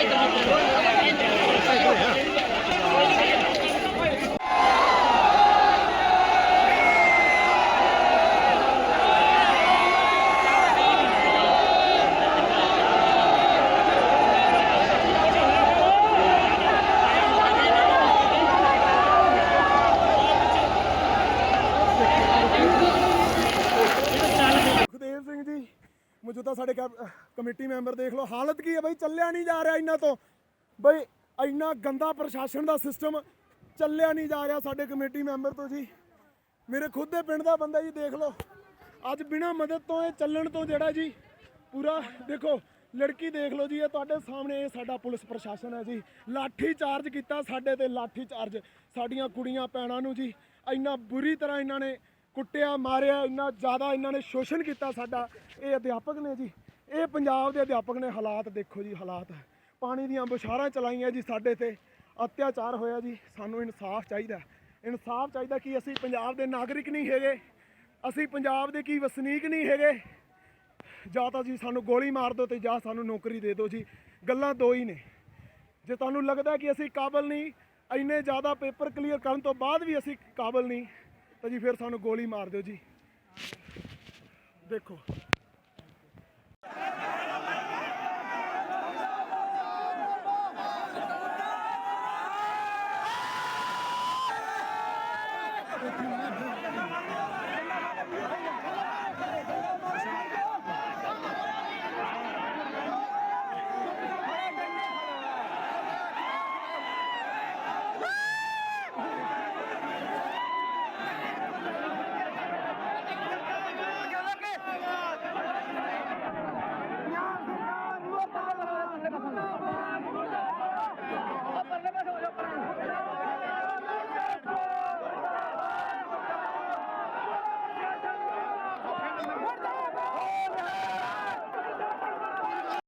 হয় ਮੌਜੂਦਾ ਸਾਡੇ ਕੈਬ- ਕਮੇਟੀ ਮੈਂਬਰ ਦੇਖ ਲਓ, ਹਾਲਤ ਕੀ ਹੈ ਬਈ? ਚੱਲਿਆ ਨਹੀਂ ਜਾ ਰਿਹਾ ਇਹਨਾਂ ਤੋਂ। ਬਈ, ਇੰਨਾ ਗੰਦਾ ਪ੍ਰਸ਼ਾਸਨ ਦਾ ਸਿਸਟਮ ਚੱਲਿਆ ਨਹੀਂ ਜਾ ਰਿਹਾ ਸਾਡੇ ਕਮੇਟੀ ਮੈਂਬਰ ਤੋਂ ਜੀ। ਮੇਰੇ ਖੁਦ ਦੇ ਪਿੰਡ ਦਾ ਬੰਦਾ ਜੀ ਦੇਖ ਲਓ। ਅੱਜ ਬਿਨਾਂ ਮਦਦ ਤੋਂ ਇਹ ਚੱਲਣ ਤੋਂ ਜਿਹੜਾ ਜੀ, ਪੂਰਾ ਦੇਖੋ, ਲੜਕੀ ਦੇਖ ਲਓ ਜੀ, ਇਹ ਤੁਹਾਡੇ ਸਾਹਮਣੇ ਇਹ ਸਾਡਾ ਪੁਲਿਸ ਪ੍ਰਸ਼ਾਸਨ ਹੈ ਜੀ। ਲਾਠੀ ਚਾਰਜ ਕੀਤਾ ਸਾਡੇ ਤੇ, ਲਾਠੀ ਚਾਰਜ। ਸਾਡੀਆਂ ਕੁੜੀਆਂ, ਭੈਣਾਂ ਨੂੰ ਜੀ, ਇੰਨਾ ਬੁਰੀ ਤਰ੍ਹਾਂ ਇਹਨਾਂ ਨੇ ਕੁੱਟਿਆ, ਮਾਰਿਆ, ਇੰਨਾ ਜ਼ਿਆਦਾ ਇਹਨਾਂ ਨੇ ਸ਼ੋਸ਼ਣ ਕੀਤਾ ਸਾਡਾ। ਇਹ ਅਧਿਆਪਕ ਨੇ ਜੀ, ਇਹ ਪੰਜਾਬ ਦੇ ਅਧਿਆਪਕ ਨੇ ਹਾਲਾਤ ਦੇਖੋ ਜੀ, ਹਾਲਾਤ। ਪਾਣੀ ਦੀਆਂ ਬੁਸ਼ਾਰਾਂ ਚਲਾਈਆਂ ਜੀ ਸਾਡੇ ਤੇ। ਅਤਿਆਚਾਰ ਹੋਇਆ ਜੀ, ਸਾਨੂੰ ਇਨਸਾਫ ਚਾਹੀਦਾ ਇਨਸਾਫ ਚਾਹੀਦਾ ਕਿ ਅਸੀਂ ਪੰਜਾਬ ਦੇ ਨਾਗਰਿਕ ਨਹੀਂ ਹੈਗੇ। ਅਸੀਂ ਪੰਜਾਬ ਦੇ ਕੀ ਵਸਨੀਕ ਨਹੀਂ ਹੈਗੇ। ਜਾਂ ਤਾਂ ਜੀ ਸਾਨੂੰ ਗੋਲੀ ਮਾਰ ਦਿਓ ਤੇ ਜਾਂ ਸਾਨੂੰ ਨੌਕਰੀ ਦੇ ਦਿਓ ਜੀ। ਗੱਲਾਂ ਦੋ ਹੀ ਨੇ। ਜੇ ਤੁਹਾਨੂੰ ਲੱਗਦਾ ਕਿ ਅਸੀਂ ਕਾਬਲ ਨਹੀਂ, ਇੰਨੇ ਜ਼ਿਆਦਾ ਪੇਪਰ ਕਲੀਅਰ ਕਰਨ ਤੋਂ ਬਾਅਦ ਵੀ ਅਸੀਂ ਕਾਬਲ ਨਹੀਂ ਤਾਂ ਜੀ ਫਿਰ ਸਾਨੂੰ ਗੋਲੀ ਮਾਰ ਦਿਓ ਜੀ। ਦੇਖੋ। puerta.